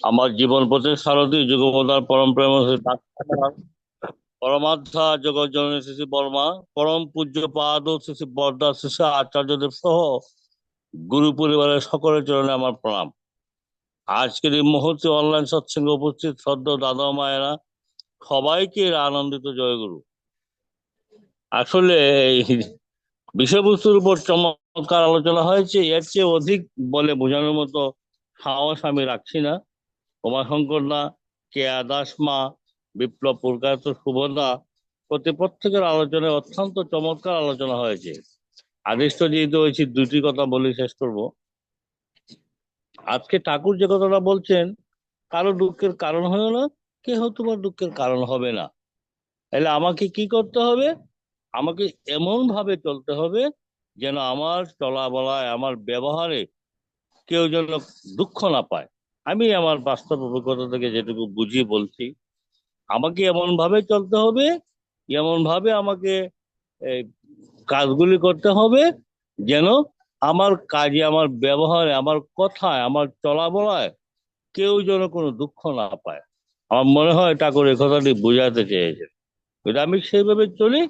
আমার জীবন প্রতি সারথী যুগপদার পরম প্রেম পরমাত্মা জগৎ জননী শ্রী বর্মা, পরম পূজ্য পাদ শ্রী বরদা শ্রী আচার্যদেব সহ গুরু পরিবারের সকলের চরণে আমার প্রণাম। আজকের এই মুহূর্তে অনলাইন সৎসঙ্গে উপস্থিত শ্রদ্ধ দাদা মায়েরা, সবাইকে আনন্দিত জয়গুরু। আসলে বিষয়বস্তুর উপর চমৎকার আলোচনা হয়েছে, এর চেয়ে অধিক বলে বোঝানোর মতো সাহস আমি রাখছি না। উমাশঙ্কর না, কেয়া দাস মা, বিপ্লব পুরকায়ত শুভদা প্রতি প্রত্যেকের আলোচনায় অত্যন্ত চমৎকার আলোচনা হয়েছে। আদিষ্ট যেহেতু হয়েছি, দুটি কথা বলে শেষ করব। আজকে ঠাকুর যে কথাটা বলছেন, কারও দুঃখের কারণ হলো না, কেহ তোমার দুঃখের কারণ হবে না। তাহলে আমাকে কি করতে হবে? আমাকে এমন ভাবে চলতে হবে যেন আমার চলা বলায় আমার ব্যবহারে কেউ যেন দুঃখ না পায়। আমি আমার বাস্তব অভিজ্ঞতা থেকে যেটুকু বুঝি বলছি, আমাকে এমন ভাবে চলতে হবে এমন ভাবে আমাকে কাজগুলি করতে হবে যেন আমার কাজে, আমার ব্যবহারে, আমার কথায়, আমার চলা বলায় কেউ যেন কোনো দুঃখ না পায়। আমার মনে হয় ঠাকুর এই কথাটি বোঝাতে চেয়েছেন। যদি আমি সেইভাবে চলি,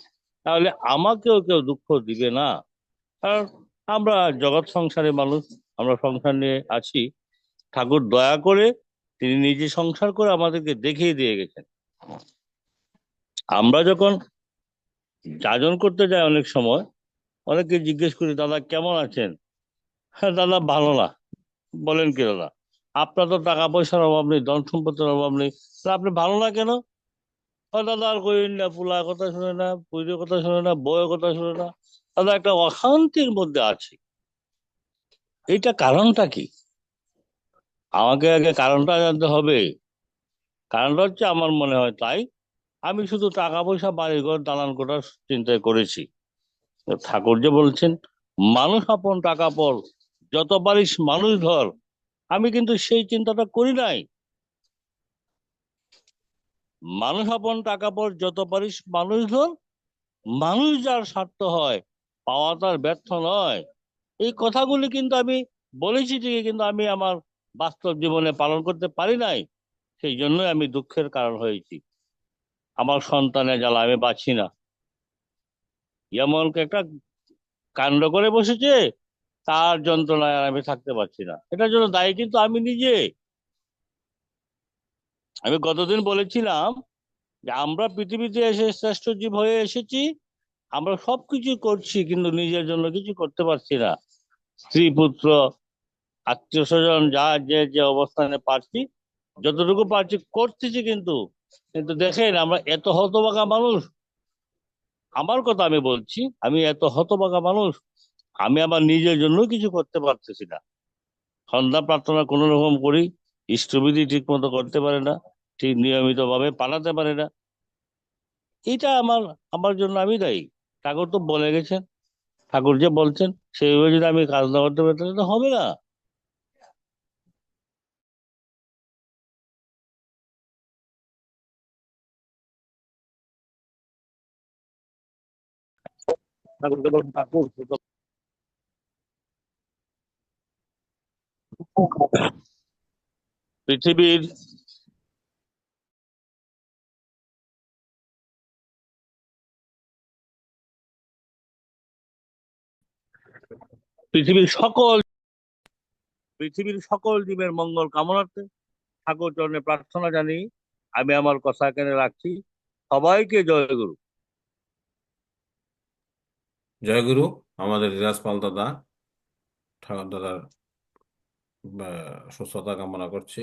তাহলে আমাকেও কেউ দুঃখ দিবে না। কারণ আমরা জগৎ সংসারে মানুষ, আমরা সংসার নিয়ে আছি। ঠাকুর দয়া করে তিনি নিজে সংসার করে আমাদেরকে দেখিয়ে দিয়ে গেছেন। আমরা যখন যাজন করতে যাই অনেক সময় অনেকে জিজ্ঞেস করি, দাদা, কেমন আছেন? হ্যাঁ দাদা, ভালো না। বলেন, কি দাদা? আপনার তো টাকা পয়সার অভাব নেই ধন সম্পত্তির অভাব নেই। তা আপনি ভালো না কেন? ও দাদা, আর কইন না পুলার কথা শুনে না, পুজোর কথা শুনে না বইয়ের কথা শুনে না। দাদা, একটা অশান্তির মধ্যে আছে। এইটা কারণটা কি? আমাকে আগে কারণটা জানতে হবে। কারণটা হচ্ছে আমার মনে হয় তাই, আমি শুধু টাকা পয়সা বাড়ি ঘর দালান করার চিন্তা করেছি। ঠাকুর যে বলছেন, মানুষ আপন টাকা পর, যত পারিস মানুষ ধর। আমি কিন্তু সেই চিন্তাটা করি নাই। মানুষ আপন টাকা পর, যত পারিস মানুষ ধর। মানুষ যার স্বার্থ হয়, পাওয়া তার ব্যর্থ নয়। এই কথাগুলি কিন্তু আমি বলেছি ঠিকই, কিন্তু আমি আমার বাস্তব জীবনে পালন করতে পারি নাই, সেই জন্যই আমি দুঃখের কারণ হয়েছি। আমার সন্তানের জ্বালা আমি বাঁচি না। এমন একটা কাণ্ড করে বসেছে, তার যন্ত্রণায় আর আমি থাকতে পারছি না। এটার জন্য দায়ী কিন্তু আমি নিজে। আমি গতদিন বলেছিলাম যে আমরা পৃথিবীতে এসে শ্রেষ্ঠ জীব হয়ে এসেছি, আমরা সবকিছু করছি, কিন্তু নিজের জন্য কিছু করতে পারছি না। স্ত্রী, পুত্র আত্মীয় স্বজন যা যে যে অবস্থানে পারছি, যতটুকু পারছি করতেছি কিন্তু কিন্তু দেখেন আমরা এত হতবাগা মানুষ। আমার কথা আমি বলছি, আমি এত হতবাগা মানুষ, আমি আমার নিজের জন্য কিছু করতে পারতেছি না। সন্ধ্যা প্রার্থনা কোনো রকম করি, ইষ্টবিধি ঠিক মতো করতে পারে না, ঠিক নিয়মিত ভাবে পালাতে পারে না। এটা আমার আমার জন্য আমি দায়ী। ঠাকুর তো বলে গেছেন, ঠাকুর যে বলছেন, সেইভাবে যদি আমি কাজ না করতে পারি, তাহলে তো হবে না। পৃথিবীর পৃথিবীর সকল পৃথিবীর সকল জীবের মঙ্গল কামনার্থে ঠাকুর চরণে প্রার্থনা জানি আমি আমার কথা এখানে রাখছি। সবাইকে জয় গুরু। জয় গুরু আমাদের রিরাজ পাল দাদা ঠাকুর দাদার সুস্থতা কামনা করছি।